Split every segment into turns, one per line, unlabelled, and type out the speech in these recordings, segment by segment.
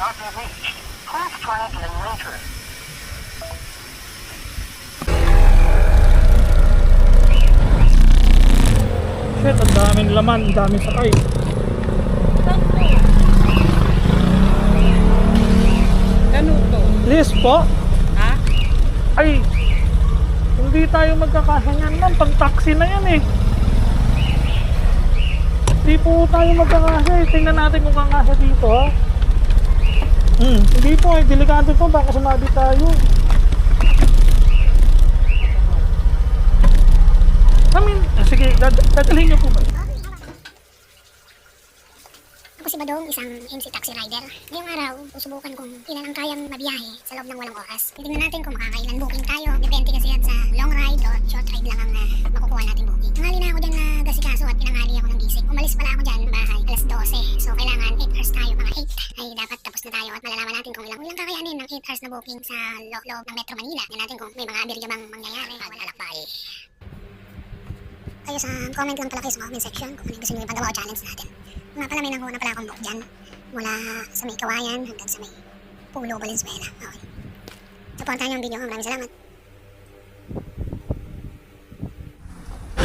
cannot be reached. Please try again later.
Shit, ang daming laman, ang daming sakay.
Ganun to.
Po.
Ha?
Ay, hindi tayo magkakasya niyan ma'am. Pag taxi na yan eh. Hindi po tayo magkakasya eh. Tingnan natin kung kakasya dito ha. Hmm, hindi po eh. Delikado to. Baka sumabi tayo. I mean, sige, dad dadalhin niyo po ba?
Ako si Badong, isang MC taxi rider. Ngayong araw, susubukan kung ilan ang kayang mabiyahe sa loob ng walang oras. Titingnan natin kung makakailan booking tayo. Depende kasi yan sa long ride o short ride lang ang uh, makukuha natin booking. Tanghali na ako dyan na gasikaso at tinanghali ako ng gising. Umalis pala ako dyan bahay alas 12. So kailangan 8 hours tayo. Mga 8 ay dapat tapos na tayo at malalaman natin kung ilang, ilang kakayanin ng 8 hours na booking sa lo- loob ng Metro Manila. Tingnan natin kung may mga aberya bang mangyayari. Bawal alakbay. Kayo sa comment lang pala kayo sa comment section kung ano yung gusto nyo ipagawa o challenge natin. Nga pala may nakuha na pala akong book dyan. Mula sa may kawayan hanggang sa may Pulo, Valenzuela. Okay. Supportahan ang video. Maraming salamat.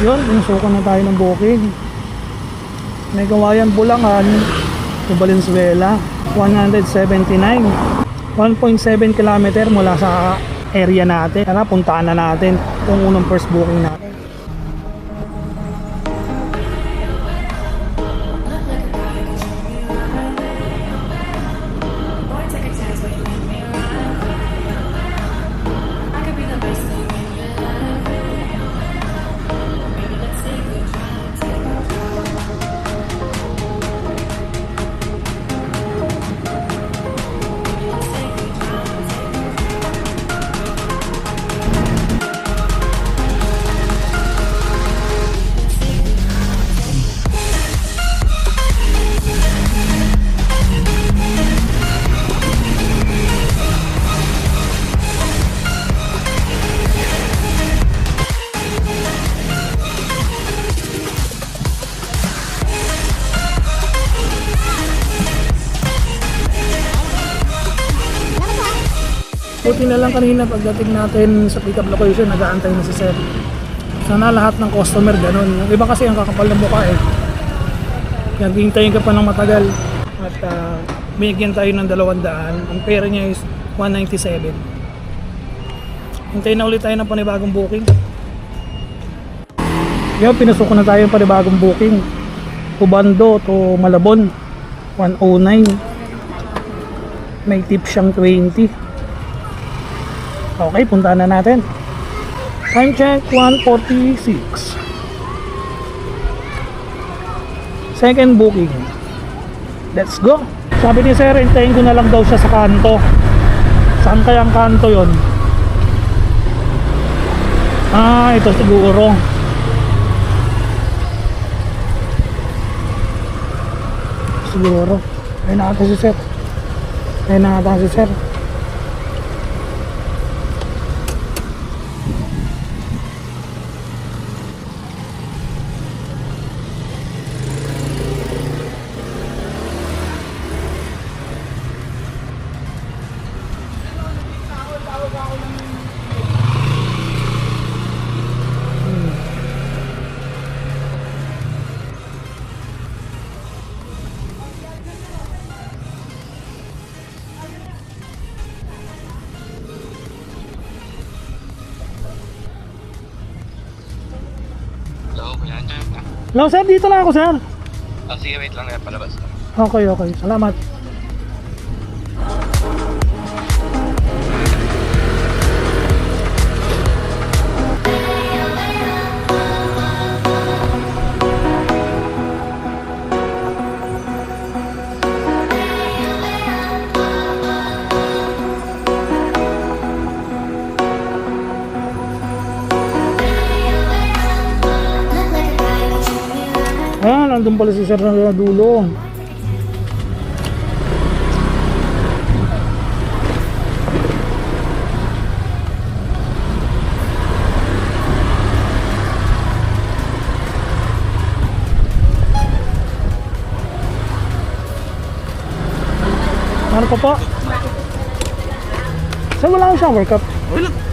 Yun, inusukan na tayo ng booking. May gawayan Bulangan to Valenzuela, 179. 1.7 kilometer mula sa area natin. Tara, puntaan na natin itong unang first booking natin. Buti na lang kanina pagdating natin sa pickup location, nag-aantay na si Sir. Sana lahat ng customer ganun. Yung iba kasi ang kakapal ng mukha eh. Naghintayin ka pa ng matagal. At uh, binigyan tayo ng 200. Ang pera niya is 197. Hintayin na ulit tayo ng panibagong booking. Yan, pinasok na tayo ng panibagong booking. Kubando to Malabon. 109. May tip siyang 20. Okay, punta na natin. Time check, 146. Second booking. Let's go. Sabi ni Sir, hintayin ko na lang daw siya sa kanto. Saan kaya ang kanto yon? Ah, ito siguro. Siguro. Ayun na ata si Sir. Ayun na ata si Sir.
Hello
Sir, dito na ako Sir.
Ah, sige, wait lang. eh, Palabas lang.
Okay, okay. Salamat. Nandun pala si Sir na dulo. Ano pa po? Saan wala akong shower cup?
Wala.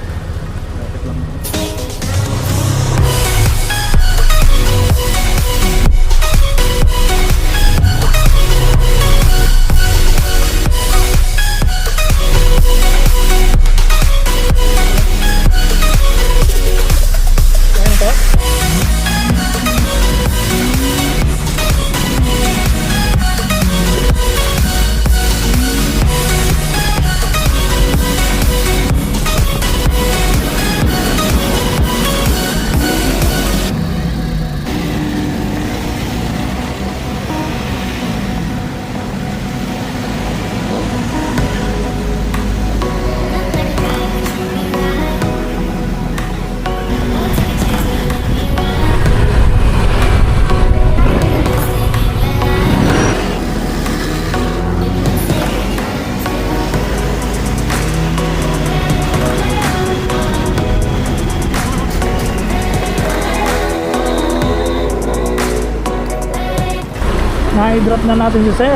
Na-drop na natin si sir.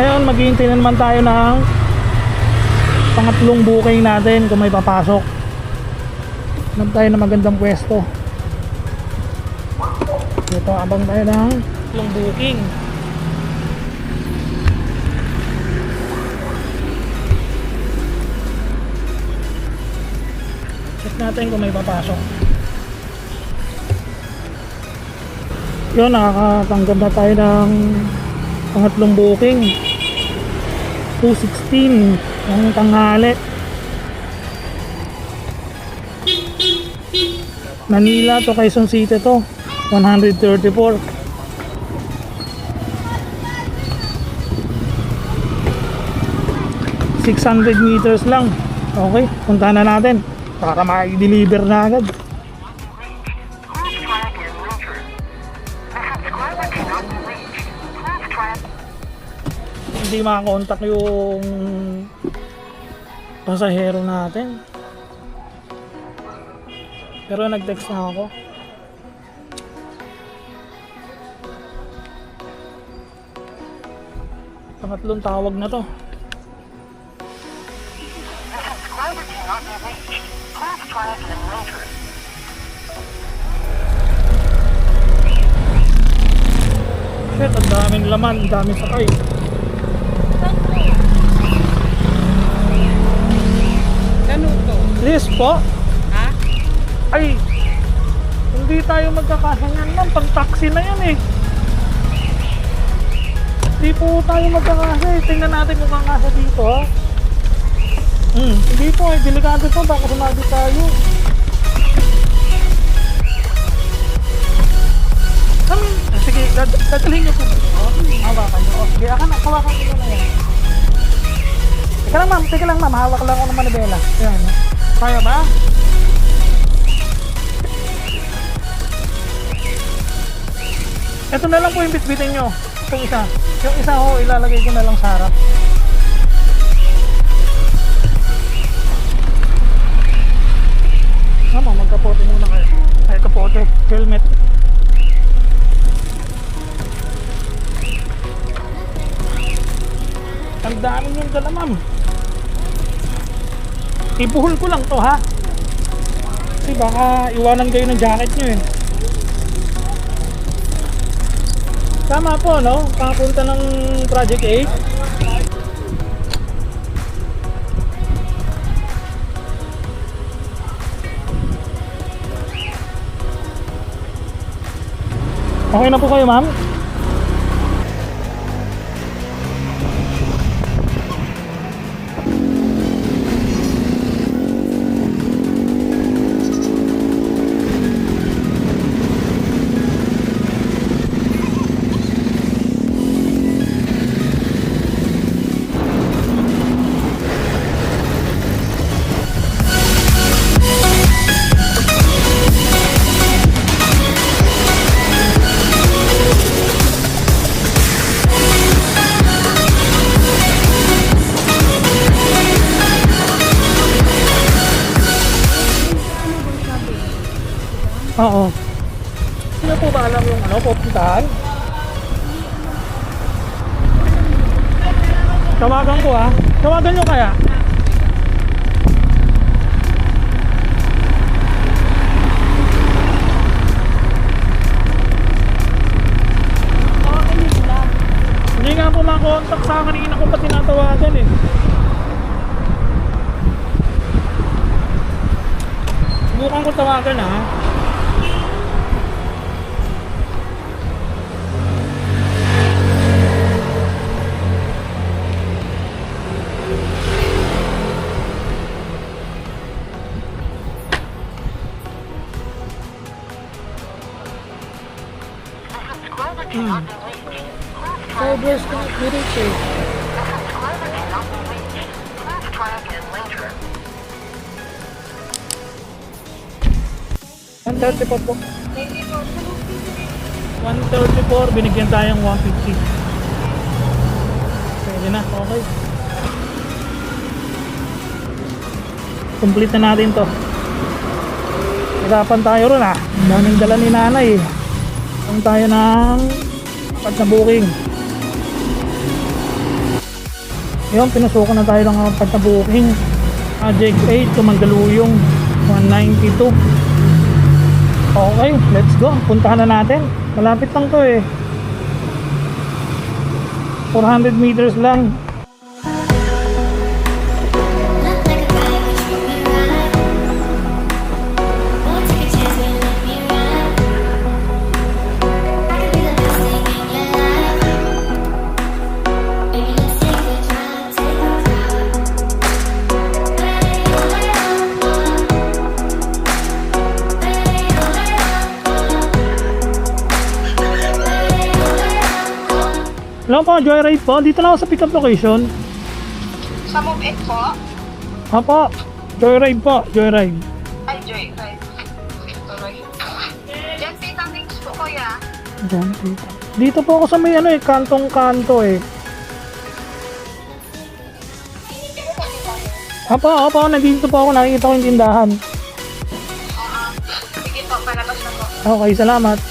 Ngayon, maghihintay na naman tayo ng pangatlong booking natin kung may papasok. Hanap tayo ng magandang pwesto. Ito, abang tayo ng pangatlong booking. Check natin kung may papasok. Yun, nakakatanggap na tayo ng pangatlong booking. 216 ng tanghali. Manila to Quezon City to. 134. ...600 meters lang. Okay, punta na natin. Para ma-deliver na agad. Hindi makakontak yung pasahero natin. Pero nag-text na ako. Pangatlong tawag na to. Shit, ang daming laman, ang daming sakay. Yes po.
Ha?
Ay, hindi tayo magkakahangan ma'am. Pag taxi na yan eh. Hindi po tayo magkakasa eh. Tingnan natin kung kakasa dito ha. Hmm, hindi po eh. Delikado po. Baka sumabi tayo. Kami, ah, sige, dad- dadalhin niyo po. Oh, hawakan niyo. Oh, sige, akan, hawakan niyo na yan. Teka lang ma'am, teka lang ma'am. Hawak lang ako ng manibela. Yan. Kaya ba? Ito na lang po yung bitbitin nyo. Itong isa. Yung isa ho, ilalagay ko na lang sa harap. Mama, magkapote muna kayo. Ay, kapote. Helmet. Ang dami yung dala, ma'am. Ibuhol ko lang to, ha? Kasi baka iwanan kayo ng jacket nyo, eh. Tama po, no? Papunta ng Project 8. Okay na po kayo, ma'am? Pupuntahan? Tawagan ko ah. Tawagan nyo kaya? Hindi nga po makontak sa akin kanina ko pa tinatawagan eh. Subukan ko tawagan ha. 134 po. 134, binigyan tayong 150. Pwede na, okay. Complete na natin to. Hirapan tayo ron ah. Daming dala ni nanay. Ang tayo ng apat na booking. Yun, pinusukan na tayo ng apat na booking. Project 8, Tumandaluyong, 192. Okay, let's go. Puntahan na natin. Malapit lang to eh. 400 meters lang. Po, joyride po. Dito na ako sa pickup location.
Sa Move It po?
Apo, joyride po, joyride.
Ay, Joy. Right. Alright. Diyan, Tita Mix po, kuya.
Diyan, dito. Dito po ako sa may ano eh, kantong-kanto eh. Apo, apo, nandito po ako. Nakikita ko yung tindahan.
Sige po, palabas na po.
Okay, salamat.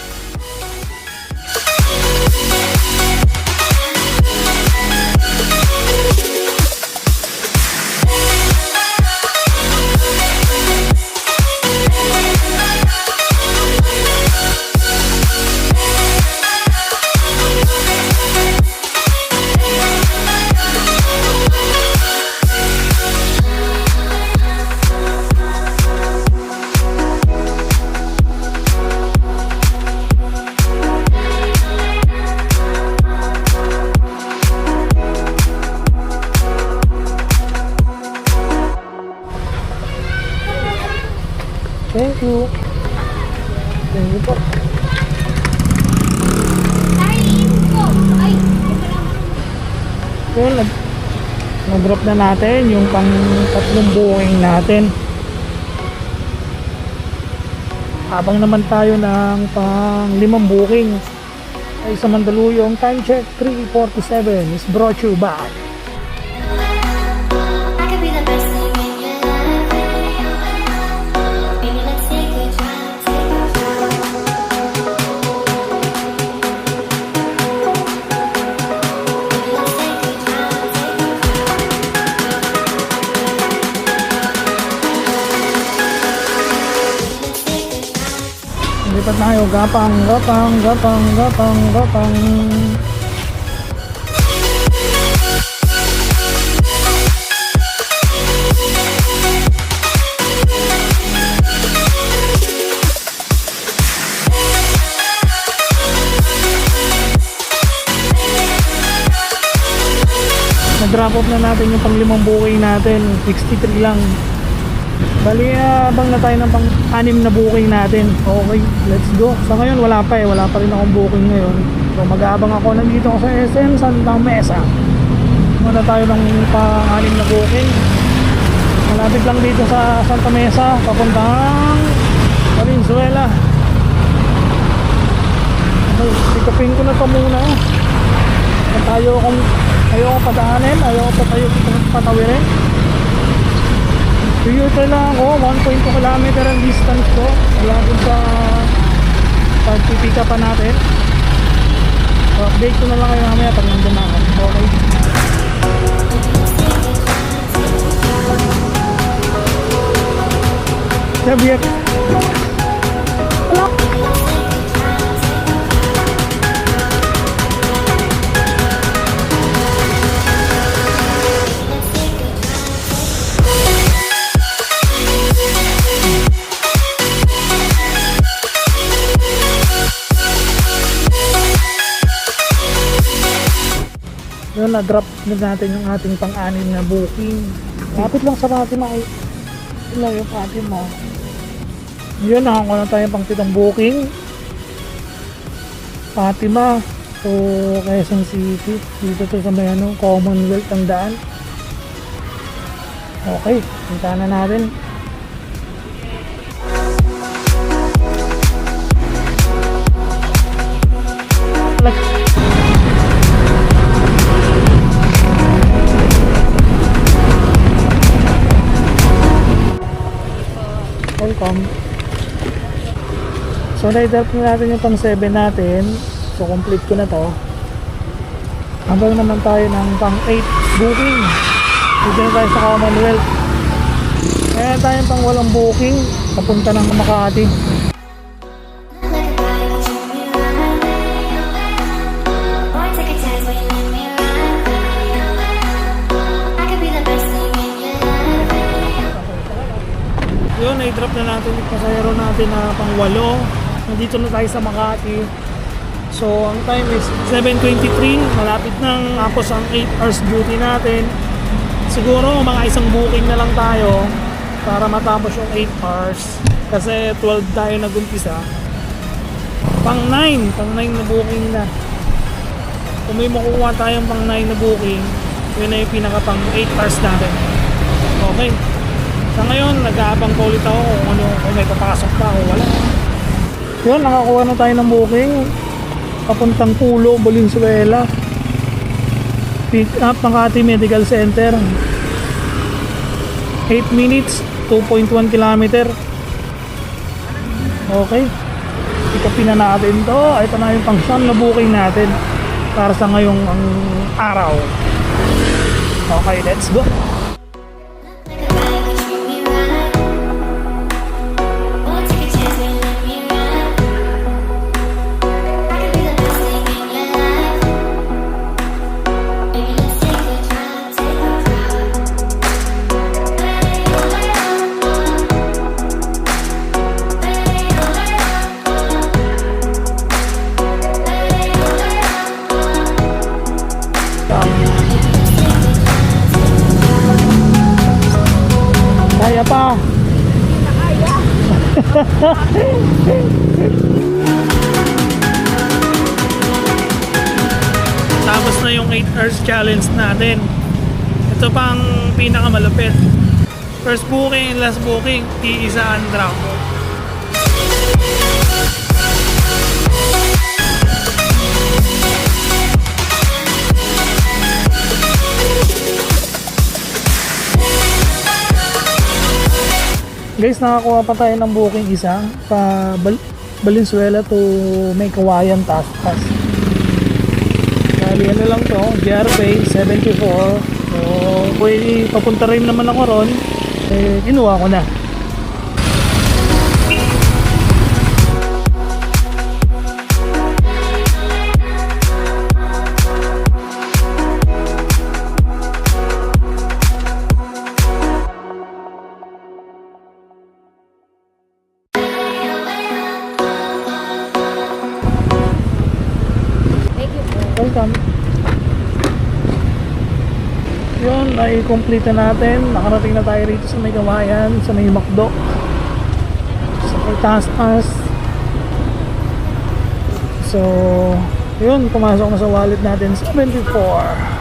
Nag-drop na natin yung pang tatlong booking natin. Habang naman tayo ng pang limang booking ay sa Mandaluyong time check 347 is brought you by Lipat na kayo, gapang, gapang, gapang, gapang, gapang. Na-drop off na natin yung panglimang booking natin, 63 lang. Bali, abang na tayo ng pang-anim na booking natin. Okay, let's go. Sa ngayon, wala pa eh. Wala pa rin akong booking ngayon. So, mag-aabang ako. Nandito sa SM Santa Mesa. Muna tayo ng pang-anim na booking. Malapit lang dito sa Santa Mesa. Papuntang Valenzuela. Okay, sikapin ko na to muna. At ayaw akong ayaw akong padaanin. Ayaw akong patayo patawirin. U-turn lang ako 1.2 km ang distance ko. Wala dun sa pagpipika pa natin. So, update ko na lang kayo mamaya pag nandun na ako. Okay? Sabiak Yun, na-drop na natin yung ating pang-anim na booking. Lapit lang sa Fatima ay yun lang yung Fatima. Yun, nakakuha na tayo pang pitong booking. Fatima to Quezon City. Dito to sa may ano, Commonwealth ang daan. Okay, punta na natin. Welcome. So, na-drop na natin yung pang 7 natin. So, complete ko na to. Habang naman tayo ng pang 8 booking. Dito na tayo sa Commonwealth. Kaya tayo pang walang booking. Papunta ng Makati. Na-drop na natin yung pasayero natin na pang 8. Nandito na tayo sa Makati. So, ang time is 7.23. Malapit nang ako sa 8 hours duty natin. Siguro mga isang booking na lang tayo para matapos yung 8 hours. Kasi 12 tayo nag-umpisa. Pang 9. Pang 9 na booking na. Kung may makukuha tayong pang 9 na booking, yun na yung pinaka pang 8 hours natin. Okay. Sa ngayon, nag-aabang pa ulit ako kung ano, kung may papasok pa o wala. Yun, nakakuha na tayo ng booking. Papuntang Pulo, Valenzuela. Pick up Makati Medical Center. 8 minutes, 2.1 kilometer. Okay. Ikapin na natin to. Ito na yung pang na booking natin para sa ngayong ang araw. Okay, let's go. Pinakamalupit. First booking and last booking, iisa ang drop. Guys, nakakuha pa tayo ng booking isa pa Bal- Valenzuela to may kawayan taas pass. Bali, ano lang to, GRPay 74. So, pwede papunta rin naman ako ron. Eh, kinuha ko na. Yun, na-complete na natin. Nakarating na tayo rito sa may kawayan, sa may Macdo. Sa may taas-taas. So, yun, pumasok na sa wallet natin 74.